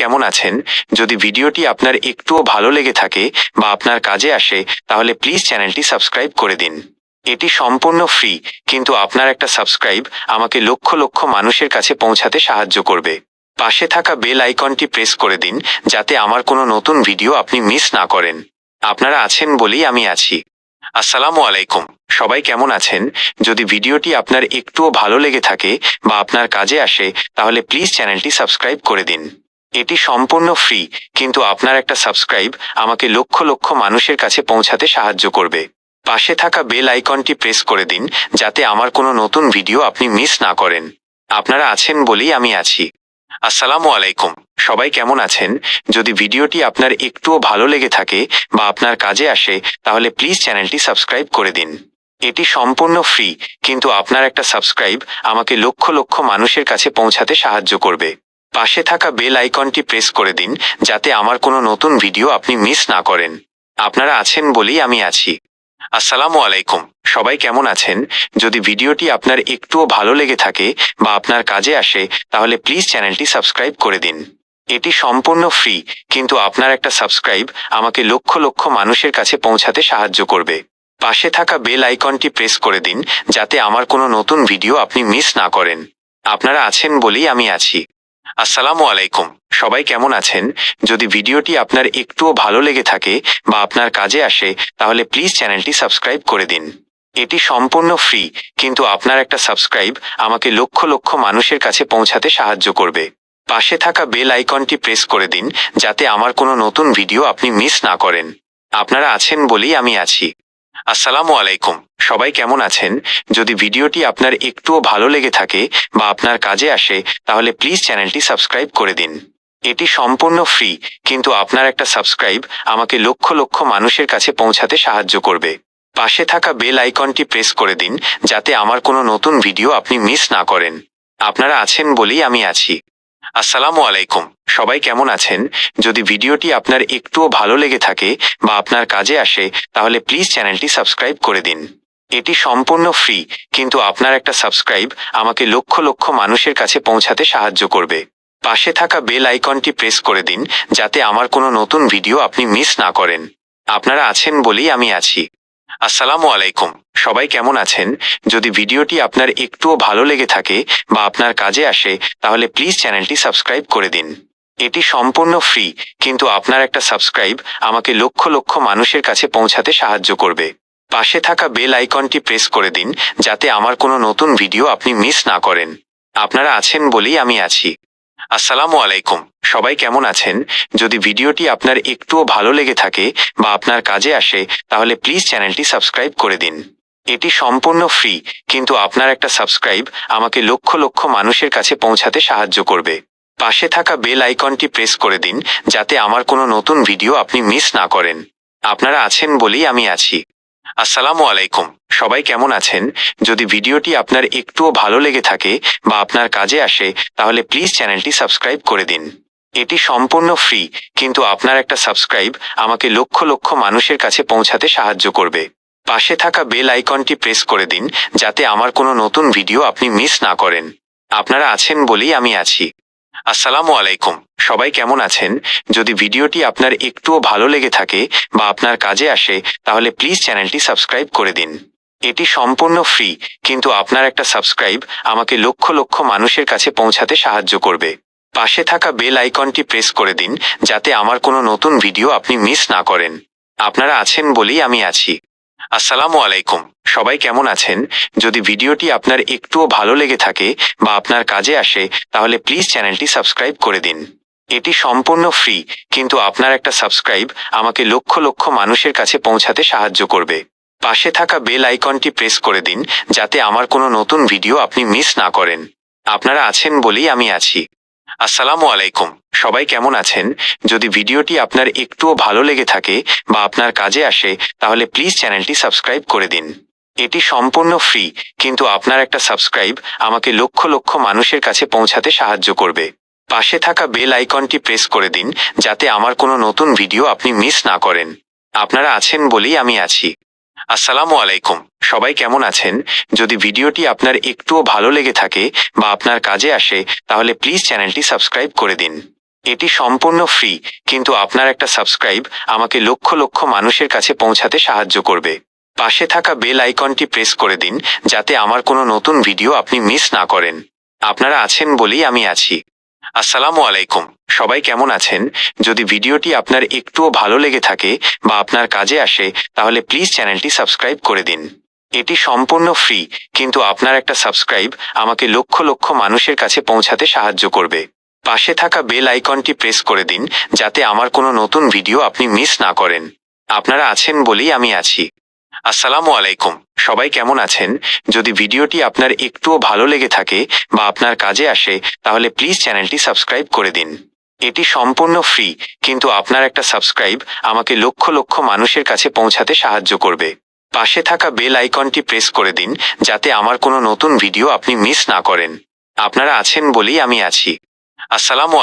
কেমন আছেন? যদি ভিডিওটি আপনার একটুও ভালো লেগে থাকে বা আপনার কাজে আসে, তাহলে প্লিজ চ্যানেলটি সাবস্ক্রাইব করে দিন। এটি সম্পূর্ণ ফ্রি, কিন্তু আপনার একটা সাবস্ক্রাইব আমাকে লক্ষ লক্ষ মানুষের কাছে পৌঁছাতে সাহায্য করবে। পাশে থাকা বেল আইকনটি প্রেস করে দিন, যাতে আমার কোনো নতুন ভিডিও আপনি মিস না করেন। আপনারা আছেন বলেই আমি আছি। আসসালামু আলাইকুম। সবাই কেমন আছেন? যদি ভিডিওটি আপনার একটুও ভালো লেগে থাকে বা আপনার কাজে আসে, তাহলে প্লিজ চ্যানেলটি সাবস্ক্রাইব করে দিন। এটি সম্পূর্ণ ফ্রি, কিন্তু আপনার একটা সাবস্ক্রাইব আমাকে লক্ষ লক্ষ মানুষের কাছে পৌঁছাতে সাহায্য করবে। পাশে থাকা বেল আইকনটি প্রেস করে দিন, যাতে আমার কোনো নতুন ভিডিও আপনি মিস না করেন। আপনারা আছেন বলেই আমি আছি। আসসালামু আলাইকুম, সবাই কেমন আছেন? যদি ভিডিওটি আপনার একটুও ভালো লেগে থাকে বা আপনার কাজে আসে, তাহলে প্লিজ চ্যানেলটি সাবস্ক্রাইব করে দিন। এটি সম্পূর্ণ ফ্রি, কিন্তু আপনার একটা সাবস্ক্রাইব আমাকে লক্ষ লক্ষ মানুষের কাছে পৌঁছাতে সাহায্য করবে। পাশে থাকা বেল আইকনটি প্রেস করে দিন, যাতে আমার কোনো নতুন ভিডিও আপনি মিস না করেন। আপনারা আছেন বলেই আমি আছি। আসসালামু আলাইকুম। সবাই কেমন আছেন? যদি ভিডিওটি আপনার একটুও ভালো লেগে থাকে বা আপনার কাজে আসে, তাহলে প্লিজ চ্যানেলটি সাবস্ক্রাইব করে দিন। এটি সম্পূর্ণ ফ্রি, কিন্তু আপনার একটা সাবস্ক্রাইব আমাকে লক্ষ লক্ষ মানুষের কাছে পৌঁছাতে সাহায্য করবে। পাশে থাকা বেল আইকনটি প্রেস করে দিন, যাতে আমার কোনো নতুন ভিডিও আপনি মিস না করেন। আপনারা আছেন বলেই আমি আছি। আসসালামু আলাইকুম। সবাই কেমন আছেন? যদি ভিডিওটি আপনার একটুও ভালো লেগে থাকে বা আপনার কাজে আসে, তাহলে প্লিজ চ্যানেলটি সাবস্ক্রাইব করে দিন। এটি সম্পূর্ণ ফ্রি, কিন্তু আপনার একটা সাবস্ক্রাইব আমাকে লক্ষ লক্ষ মানুষের কাছে পৌঁছাতে সাহায্য করবে। পাশে থাকা বেল আইকনটি প্রেস করে দিন, যাতে আমার কোনো নতুন ভিডিও আপনি মিস না করেন। আপনারা আছেন বলেই আমি আছি। আসসালামু আলাইকুম। সবাই কেমন আছেন? যদি ভিডিওটি আপনার একটুও ভালো লেগে থাকে বা আপনার কাজে আসে, তাহলে প্লিজ চ্যানেলটি সাবস্ক্রাইব করে দিন। এটি সম্পূর্ণ ফ্রি, কিন্তু আপনার একটা সাবস্ক্রাইব আমাকে লক্ষ লক্ষ মানুষের কাছে পৌঁছাতে সাহায্য করবে। পাশে থাকা বেল আইকনটি প্রেস করে দিন, যাতে আমার কোনো নতুন ভিডিও আপনি মিস না করেন। আপনারা আছেন বলেই আমি আছি। আসসালামু আলাইকুম। সবাই কেমন আছেন? যদি ভিডিওটি আপনার একটুও ভালো লেগে থাকে বা আপনার কাজে আসে, তাহলে প্লিজ চ্যানেলটি সাবস্ক্রাইব করে দিন। এটি সম্পূর্ণ ফ্রি, কিন্তু আপনার একটা সাবস্ক্রাইব আমাকে লক্ষ লক্ষ মানুষের কাছে পৌঁছাতে সাহায্য করবে। পাশে থাকা বেল আইকনটি প্রেস করে দিন, যাতে আমার কোনো নতুন ভিডিও আপনি মিস না করেন। আপনারা আছেন বলেই আমি আছি। আসসালামু আলাইকুম। সবাই কেমন আছেন? যদি ভিডিওটি আপনার একটুও ভালো লেগে থাকে বা আপনার কাজে আসে, তাহলে প্লিজ চ্যানেলটি সাবস্ক্রাইব করে দিন। এটি সম্পূর্ণ ফ্রি, কিন্তু আপনার একটা সাবস্ক্রাইব আমাকে লক্ষ লক্ষ মানুষের কাছে পৌঁছাতে সাহায্য করবে। পাশে থাকা বেল আইকনটি প্রেস করে দিন, যাতে আমার কোনো নতুন ভিডিও আপনি মিস না করেন। আপনারা আছেন বলেই আমি আছি। আসসালামু আলাইকুম। সবাই কেমন আছেন? যদি ভিডিওটি আপনার একটুও ভালো লেগে থাকে বা আপনার কাজে আসে, তাহলে প্লিজ চ্যানেলটি সাবস্ক্রাইব করে দিন। এটি সম্পূর্ণ ফ্রি, কিন্তু আপনার একটা সাবস্ক্রাইব আমাকে লক্ষ লক্ষ মানুষের কাছে পৌঁছাতে সাহায্য করবে। পাশে থাকা বেল আইকনটি প্রেস করে দিন, যাতে আমার কোনো নতুন ভিডিও আপনি মিস না করেন। আপনারা আছেন বলেই আমি আছি। আসসালামু আলাইকুম। সবাই কেমন আছেন? যদি ভিডিওটি আপনার একটুও ভালো লেগে থাকে বা আপনার কাজে আসে, তাহলে প্লিজ চ্যানেলটি সাবস্ক্রাইব করে দিন। এটি সম্পূর্ণ ফ্রি, কিন্তু আপনার একটা সাবস্ক্রাইব আমাকে লক্ষ লক্ষ মানুষের কাছে পৌঁছাতে সাহায্য করবে। পাশে থাকা বেল আইকনটি প্রেস করে দিন, যাতে আমার কোনো নতুন ভিডিও আপনি মিস না করেন। আপনারা আছেন বলেই আমি আছি। আসসালামু আলাইকুম। সবাই কেমন আছেন? যদি ভিডিওটি আপনার একটুও ভালো লেগে থাকে বা আপনার কাজে আসে, তাহলে প্লিজ চ্যানেলটি সাবস্ক্রাইব করে দিন। এটি সম্পূর্ণ ফ্রি, কিন্তু আপনার একটা সাবস্ক্রাইব আমাকে লক্ষ লক্ষ মানুষের কাছে পৌঁছাতে সাহায্য করবে। পাশে থাকা বেল আইকনটি প্রেস করে দিন, যাতে আমার কোনো নতুন ভিডিও আপনি মিস না করেন। আপনারা আছেন বলেই আমি আছি। আসসালামু আলাইকুম। সবাই কেমন আছেন? যদি ভিডিওটি আপনার একটুও ভালো লেগে থাকে বা আপনার কাজে আসে, তাহলে প্লিজ চ্যানেলটি সাবস্ক্রাইব করে দিন। এটি সম্পূর্ণ ফ্রি, কিন্তু আপনার একটা সাবস্ক্রাইব আমাকে লক্ষ লক্ষ মানুষের কাছে পৌঁছাতে সাহায্য করবে। পাশে থাকা বেল আইকনটি প্রেস করে দিন, যাতে আমার কোনো নতুন ভিডিও আপনি মিস না করেন। আপনারা আছেন বলেই আমি আছি। আসসালামু আলাইকুম। সবাই কেমন আছেন? যদি ভিডিওটি আপনার একটুও ভালো লেগে থাকে বা আপনার কাজে আসে, তাহলে প্লিজ চ্যানেলটি সাবস্ক্রাইব করে দিন। এটি সম্পূর্ণ ফ্রি, কিন্তু আপনার একটা সাবস্ক্রাইব আমাকে লক্ষ লক্ষ মানুষের কাছে পৌঁছাতে সাহায্য করবে। পাশে থাকা বেল আইকনটি প্রেস করে দিন, যাতে আমার কোনো নতুন ভিডিও আপনি মিস না করেন। আপনারা আছেন বলেই আমি আছি। আসসালামু আলাইকুম। সবাই কেমন আছেন? যদি ভিডিওটি আপনার একটুও ভালো লেগে থাকে বা আপনার কাজে আসে, তাহলে প্লিজ চ্যানেলটি সাবস্ক্রাইব করে দিন। এটি সম্পূর্ণ ফ্রি, কিন্তু আপনার একটা সাবস্ক্রাইব আমাকে লক্ষ লক্ষ মানুষের কাছে পৌঁছাতে সাহায্য করবে। পাশে থাকা বেল আইকনটি প্রেস করে দিন, যাতে আমার কোনো নতুন ভিডিও আপনি মিস না করেন। আপনারা আছেন বলেই আমি আছি। আসসালামু আলাইকুম। সবাই কেমন আছেন? যদি ভিডিওটি আপনার একটুও ভালো লেগে থাকে বা আপনার কাজে আসে, তাহলে প্লিজ চ্যানেলটি সাবস্ক্রাইব করে দিন। এটি সম্পূর্ণ ফ্রি, কিন্তু আপনার একটা সাবস্ক্রাইব আমাকে লক্ষ লক্ষ মানুষের কাছে পৌঁছাতে সাহায্য করবে। পাশে থাকা বেল আইকনটি প্রেস করে দিন, যাতে আমার কোনো নতুন ভিডিও আপনি মিস না করেন। আপনারা আছেন বলেই আমি আছি। আসসালামু আলাইকুম। সবাই কেমন আছেন? যদি ভিডিওটি আপনার একটুও ভালো লেগে থাকে বা আপনার কাজে আসে, তাহলে প্লিজ চ্যানেলটি সাবস্ক্রাইব করে দিন। এটি সম্পূর্ণ ফ্রি, কিন্তু আপনার একটা সাবস্ক্রাইব আমাকে লক্ষ লক্ষ মানুষের কাছে পৌঁছাতে সাহায্য করবে। পাশে থাকা বেল আইকনটি প্রেস করে দিন, যাতে আমার কোনো নতুন ভিডিও আপনি মিস না করেন। আপনারা আছেন বলেই আমি আছি। আসসালামু